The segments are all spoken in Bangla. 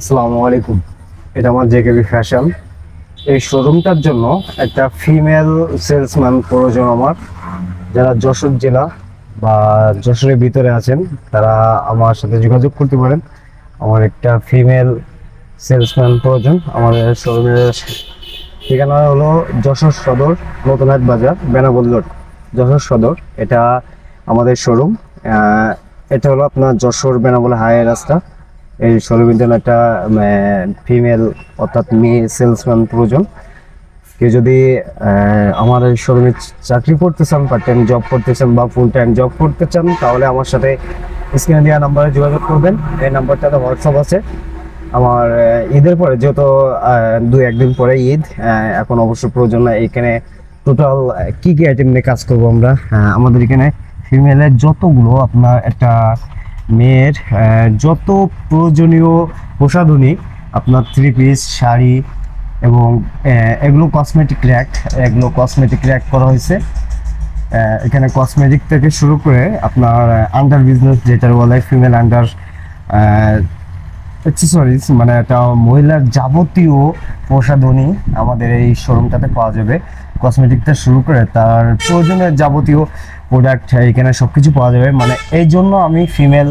আসসালামু আলাইকুম। এটা আমার জেকেবি ফ্যাশন। এই শোরুমটার জন্য একটা ফিমেল সেলসম্যান প্রয়োজন আমার। যারা যশোর জেলা বা যশোরের ভিতরে আছেন, তারা আমার সাথে যোগাযোগ করতে পারেন। আমার একটা ফিমেল সেলসম্যান প্রয়োজন আমাদের শোরুমের ঠিকানা হলো যশোর সদর, নতুনহাট বাজার বেনাবল্লর যশোর সদর, এটা আমাদের শোরুম। এটা হলো আপনার যশোর বেনাবল হাই রাস্তা। এই শোরুমের জন্য একটা ফিমেল অর্থাৎ মেয়ে সেলসম্যান প্রয়োজন। কেউ যদি আমার এই শোরুমে চাকরি করতে চান পার্ট টাইম জব করতে চান বা ফুল টাইম জব করতে চান, তাহলে আমার সাথে স্ক্রিনে দেওয়া নাম্বারে যোগাযোগ করবেন। এই নাম্বারটাতে হোয়াটসঅ্যাপ আছে। আমার ঈদের পরে, যেহেতু দু একদিন পরে ঈদ এখন অবশ্য প্রয়োজন না, এখানে টোটাল কি কি আইটেম নিয়ে কাজ করব আমরা? আমাদের এখানে ফিমেলের যতগুলো আপনার একটা মেয়ের যত প্রয়োজনীয় প্রসাধনী, আপনার থ্রি পিস শাড়ি এবং এগুলো কসমেটিক র্যাক এগুলো কসমেটিক র্যাক করা হয়েছে। এখানে কসমেটিক থেকে শুরু করে আপনার আন্ডার বিজনেস যেটা বলে ফিমেল আন্ডার অ্যাক্সেসরিজ মানে একটা মহিলার যাবতীয় প্রসাধনী আমাদের এই শোরুমটাতে পাওয়া যাবে। কসমেটিক থেকে শুরু করে তার প্রয়োজনীয় যাবতীয় প্রোডাক্ট এখানে সব কিছু পাওয়া যাবে। মানে এই জন্য আমি ফিমেল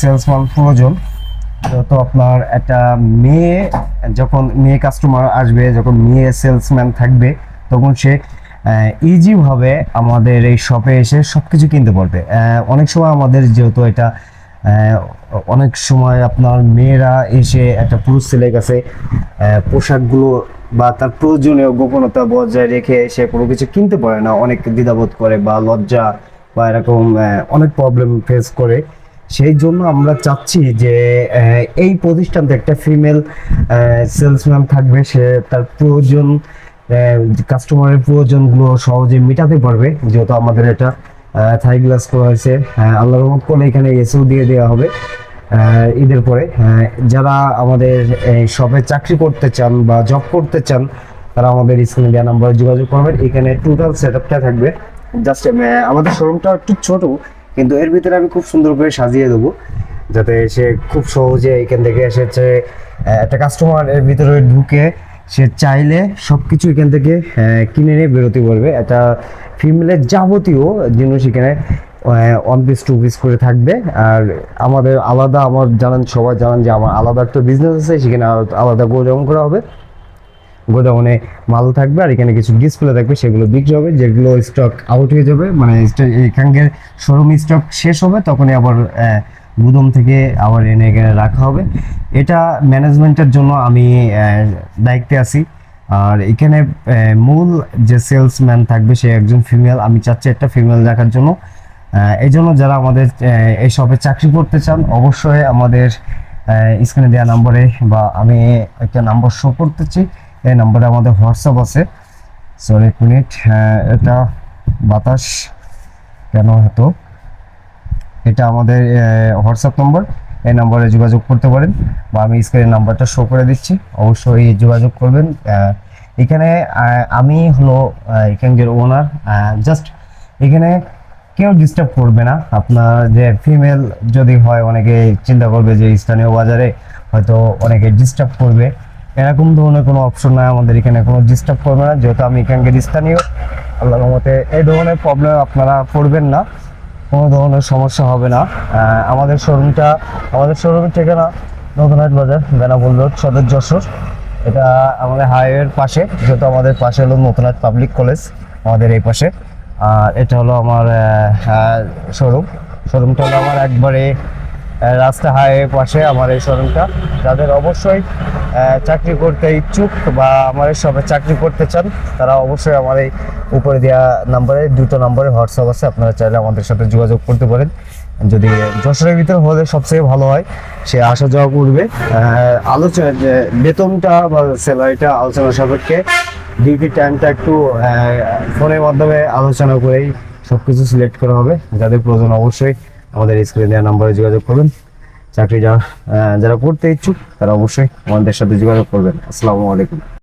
সেলসম্যান প্রয়োজন। তো আপনার একটা মেয়ে, যখন মেয়ে কাস্টমার আসবে, যখন মেয়ে সেলসম্যান থাকবে, তখন সে ইজিভাবে আমাদের এই শপে এসে সব কিছু কিনতে পারবে। অনেক সময় আমাদের যেহেতু এটা অনেক সময় আপনার মেয়েরা এসে একটা পুরুষ ছেলের কাছে পোশাকগুলো বা তার প্রয়োজনীয় গোপনতা বজায় রেখে সে কোনো কিছু কিনতে পারে না। অনেক দ্বিধাবোধ করে বা লজ্জা বা এরকম অনেক প্রবলেম ফেস করে। সেই জন্য আমরা চাচ্ছি যে এই প্রতিষ্ঠানতে একটা ফিমেল সেলসম্যান থাকবে। সে তার প্রয়োজন কাস্টমারের প্রয়োজনগুলো সহজে মেটাতে পারবে, যেহেতু আমাদের এটা থাই গ্লাস করা হয়েছে। আহ, আল্লাহর রহমত করলে এখানে এসিও দিয়ে দেওয়া হবে। ঈদের পরে যারা আমাদের শপে চাকরি করতে চান বা জব করতে চান তারা আমাদের স্ক্রিনে দেওয়া নাম্বারে যোগাযোগ করবেন। এখানে টোটাল সেট আপটা থাকবে জাস্ট আমাদের শোরুমটা একটু ছোট কিন্তু এর ভিতরে আমি খুব সুন্দর করে সাজিয়ে দেবো। যাতে সে খুব সহজে এখান থেকে এসেছে একটা কাস্টমার এর ভিতরে ঢুকে সে চাইলে সব কিছু এখান থেকে কিনে নিয়ে বেরোতে পারবে। একটা ফিমেলের যাবতীয় জিনিস এখানে ওয়ান পিস টু পিস করে থাকবে। আর আমাদের আলাদা, আমার জানান, সবাই জানান যে আমার আলাদা একটা বিজনেস আছে, সেখানে আলাদা- গোডাউন করা হবে। গোডাউনে মাল থাকবে, আর এখানে কিছু ডিসপ্লে থাকবে, সেগুলো বিক্রি হবে, যেগুলো স্টক আউট হয়ে যাবে। মানে এখানকার শোরুম স্টক শেষ হবে, তখনই আবার গুদাম থেকে আবার এনে এখানে রাখা হবে। এটা ম্যানেজমেন্টের জন্য আমি দায়িত্বে আছি। আর এখানে মূল যে সেলসম্যান থাকবে সে একজন ফিমেল আমি চাচ্ছি একটা ফিমেল রাখার জন্য। এই জন্য যারা আমাদের এই শপে চাকরি করতে চান, অবশ্যই আমাদের স্ক্রিনে দেওয়া নম্বরে বা আমি একটা নাম্বার শো করতেছি। এই নম্বরে আমাদের হোয়াটসঅ্যাপ আছে। সরি এক মিনিট এটা বাতাস কেন হতো এটা আমাদের হোয়াটসঅ্যাপ নম্বর এই নম্বরে যোগাযোগ করতে পারেন বা আমি স্ক্রিনের নাম্বারটা শো করে দিচ্ছি। অবশ্যই যোগাযোগ করবেন। এখানে আমি হলো এখানকার ওনার জাস্ট এখানে কেউ ডিস্টার্ব করবে না। আপনার যে ফিমেল যদি হয়, অনেকে চিন্তা করবে যে স্থানীয় বাজারে হয়তো অনেকে ডিস্টার্ব করবে। এরকম ধরনের কোনো অপশন নাই। আমাদের এখানে কোনো ডিস্টার্ব করবে না। যেহেতু আমি এখানকার স্থানীয়, আল্লাহর মতে এই ধরনের প্রবলেম আপনারা পড়বেন না। কোনো ধরনের সমস্যা হবে না। আমাদের শোরুমটা, আমাদের শোরুমের ঠিকানা নতুনহাট বাজার বেনাবুল রোড, সদর যশোর। এটা আমাদের হাইওয়ের পাশে, যেহেতু আমাদের পাশে হলো নতুনহাট পাবলিক কলেজ, আমাদের এই পাশে। আর এটা হলো আমার শোরুম। শোরুমটা হলো আমার একবারে রাস্তা হাইওয়ে পাশে আমার এই শোরুমটা। যাদের অবশ্যই চাকরি করতে ইচ্ছুক বা আমার এই সবে চাকরি করতে চান, তারা অবশ্যই আমার এই উপরে দেওয়া নাম্বারে, দুটো নাম্বারে হোয়াটসঅ্যাপ আছে, আপনারা চাইলে আমাদের সাথে যোগাযোগ করতে পারেন। যদি যশোরের ভিতরে হলে সবচেয়ে ভালো হয়, সে আসা যাওয়া করবে। আলোচনা যে বেতনটা বা স্যালারিটা আলোচনা সাপেক্ষে ডিউটি টাইমটা একটু ফোনের মাধ্যমে আলোচনা করেই সবকিছু সিলেক্ট করা হবে। যাদের প্রয়োজন অবশ্যই আমাদের স্ক্রিনে দেওয়া নাম্বারে যোগাযোগ করবেন চাকরি যারা করতে ইচ্ছুক তারা অবশ্যই আমাদের সাথে যোগাযোগ করবেন। আসসালামু আলাইকুম।